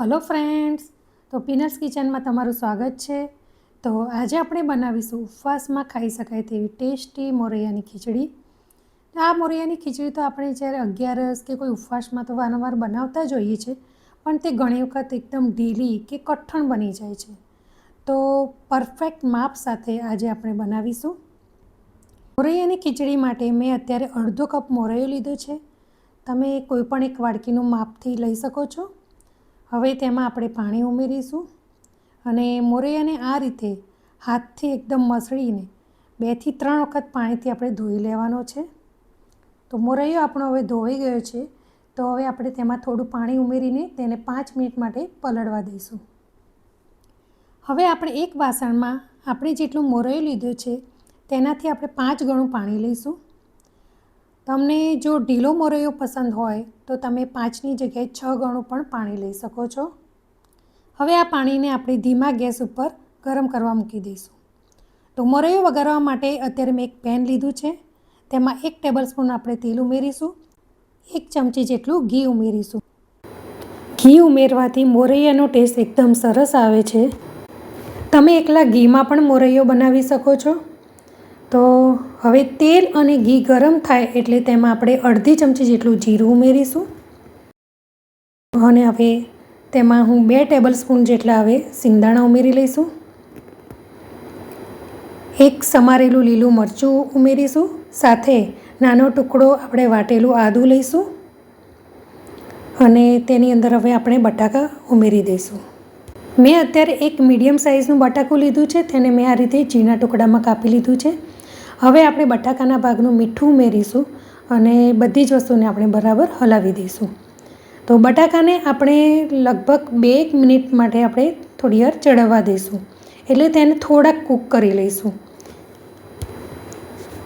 Hello friends, તો પીનર્સ કિચનમાં તમારું સ્વાગત છે. તો આજે આપણે બનાવીશું ઉપવાસમાં ખાઈ શકાય તેવી ટેસ્ટી મોરૈયાની ખીચડી. આ મોરૈયાની ખીચડી તો આપણે જ્યારે અગિયારસ કે કોઈ ઉપવાસમાં તો વારંવાર બનાવતા જ હોઈએ છીએ, પણ તે ઘણી વખત એકદમ ઢીલી કે કઠણ બની જાય છે. તો પરફેક્ટ માપ સાથે આજે આપણે બનાવીશું. મોરૈયાની ખીચડી માટે મેં અત્યારે અડધો કપ મોરૈયો લીધો છે. તમે કોઈપણ એક વાડકીનું માપથી લઈ શકો છો. હવે તેમાં આપણે પાણી ઉમેરીશું અને મોરૈયાને આ રીતે હાથથી એકદમ મસળીને બેથી ત્રણ વખત પાણીથી આપણે ધોઈ લેવાનો છે. તો મોરૈયો આપણો હવે ધોઈ ગયો છે. તો હવે આપણે તેમાં થોડું પાણી ઉમેરીને તેને પાંચ મિનિટ માટે પલળવા દઈશું. હવે આપણે એક વાસણમાં આપણે જેટલું મોરૈયો લીધો છે તેનાથી આપણે પાંચ ગણું પાણી લઈશું. તમને જો ઢીલો મોરૈયો પસંદ હોય, તો તમે પાંચની જગ્યાએ છ ગણું પણ પાણી લઈ શકો છો. હવે આ પાણીને આપણે ધીમા ગેસ ઉપર ગરમ કરવા મૂકી દઈશું. તો મોરૈયો વઘારવા માટે અત્યારે મેં એક પેન લીધું છે. તેમાં એક ટેબલ સ્પૂન આપણે તેલ ઉમેરીશું. એક ચમચી જેટલું ઘી ઉમેરીશું. ઘી ઉમેરવાથી મોરૈયાનો ટેસ્ટ એકદમ સરસ આવે છે. તમે એકલા ઘીમાં પણ મોરૈયો બનાવી શકો છો. તો હવે તેલ અને ઘી ગરમ થાય એટલે તેમાં આપણે અડધી ચમચી જેટલું જીરું ઉમેરીશું. અને હવે તેમાં હું બે ટેબલ સ્પૂન જેટલા હવે સિંગદાણા ઉમેરી લઈશું. એક સમારેલું લીલું મરચું ઉમેરીશું. સાથે નાનો ટુકડો આપણે વાટેલું આદું લઈશું. અને તેની અંદર હવે આપણે બટાકા ઉમેરી દઈશું. મેં અત્યારે એક મીડિયમ સાઇઝનું બટાકું લીધું છે. તેને મેં આ રીતે ઝીણા ટુકડામાં કાપી લીધું છે. હવે આપણે બટાકાના ભાગનું મીઠું ઉમેરીશું અને બધી જ વસ્તુને આપણે બરાબર હલાવી દઈશું. તો બટાકાને આપણે લગભગ બે એક મિનિટ માટે આપણે થોડી વાર ચડવવા દઈશું. એટલે તેને થોડાક કૂક કરી લઈશું.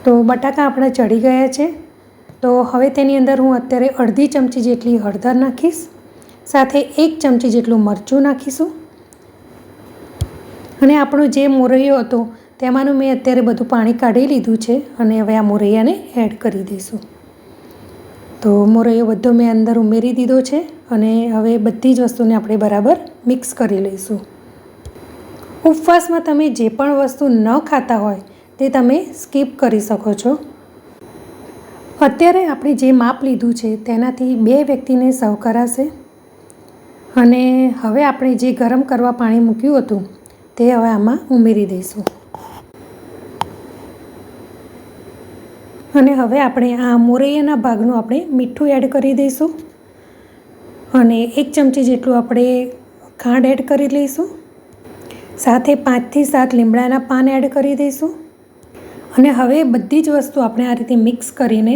તો બટાકા આપણા ચડી ગયા છે. તો હવે તેની અંદર હું અત્યારે અડધી ચમચી જેટલી હળદર નાખીશ. સાથે એક ચમચી જેટલું મરચું નાખીશું. અને આપણો જે મોરૈયો હતો તેમાંનું મેં અત્યારે બધું પાણી કાઢી લીધું છે અને હવે આ મોરૈયાને એડ કરી દઈશું. તો મોરૈયો બધો મેં અંદર ઉમેરી દીધો છે અને હવે બધી જ વસ્તુને આપણે બરાબર મિક્સ કરી લઈશું. ઉપવાસમાં તમે જે પણ વસ્તુ ન ખાતા હોય તે તમે સ્કીપ કરી શકો છો. અત્યારે આપણે જે માપ લીધું છે તેનાથી બે વ્યક્તિને સર્વ કરાશે અને હવે આપણે જે ગરમ કરવા પાણી મૂક્યું હતું તે હવે આમાં ઉમેરી દઈશું. અને હવે આપણે આ મોરૈયાના ભાગનું આપણે મીઠું એડ કરી દઈશું. અને એક ચમચી જેટલું આપણે ખાંડ એડ કરી લઈશું. સાથે પાંચથી સાત લીમડાના પાન એડ કરી દઈશું. અને હવે બધી જ વસ્તુ આપણે આ રીતે મિક્સ કરીને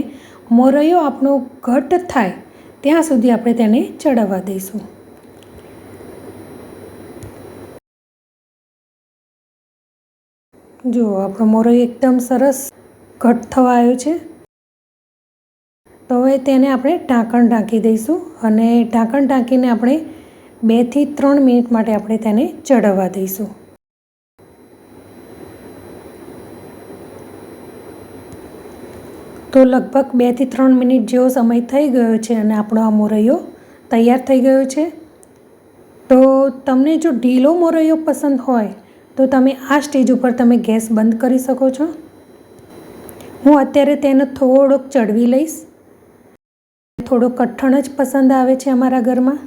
મોરૈયો આપણો ઘટ થાય ત્યાં સુધી આપણે તેને ચડાવવા દઈશું. જુઓ આપણો મોરૈયો એકદમ સરસ ઘટ થવા આવ્યો છે. તો હવે તેને આપણે ઢાંકણ ઢાંકી દઈશું અને ઢાંકણ ઢાંકીને આપણે બેથી ત્રણ મિનિટ માટે આપણે તેને ચડવવા દઈશું. તો લગભગ બેથી ત્રણ મિનિટ જેવો સમય થઈ ગયો છે અને આપણો આ મોરૈયો તૈયાર થઈ ગયો છે. તો તમને જો ઢીલો મોરૈયો પસંદ હોય તો તમે આ સ્ટેજ ઉપર તમે ગેસ બંધ કરી શકો છો. હું અત્યારે તેને થોડોક ચડવી લઈશ. થોડો કઠણ જ પસંદ આવે છે અમારા ઘરમાં.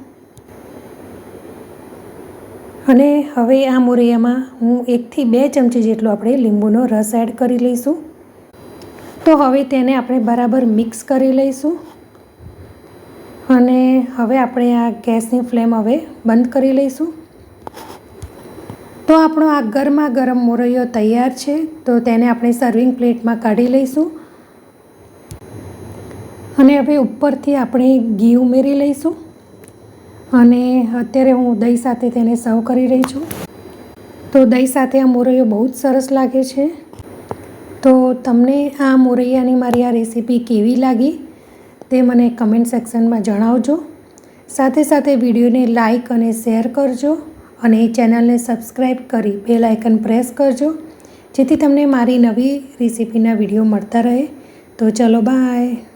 અને હવે આ મોરૈયામાં હું એકથી બે ચમચી જેટલો આપણે લીંબુનો રસ એડ કરી લઈશું. તો હવે તેને આપણે બરાબર મિક્સ કરી લઈશું. અને હવે આપણે આ ગેસની ફ્લેમ હવે બંધ કરી લઈશું. તો આપણો આ ગરમા ગરમ મોરૈયો તૈયાર છે. તો તેને આપણે સર્વિંગ પ્લેટમાં કાઢી લઈશું. અને હવે ઉપરથી આપણે ઘી ઉમેરી લઈશું. અને અત્યારે હું દહીં સાથે તેને સર્વ કરી રહી છું. તો દહીં સાથે આ મોરૈયો બહુ જ સરસ લાગે છે. તો તમને આ મોરૈયાની મારી આ રેસીપી કેવી લાગી તે મને કમેન્ટ સેક્શનમાં જણાવજો. સાથે સાથે વિડીયોને લાઈક અને શેર કરજો. અને ચેનલને સબસ્ક્રાઈબ કરી બેલ આઇકન પ્રેસ કરજો, જેથી તમને મારી નવી રેસીપીના વીડિયો મળતા રહે. તો ચલો બાય.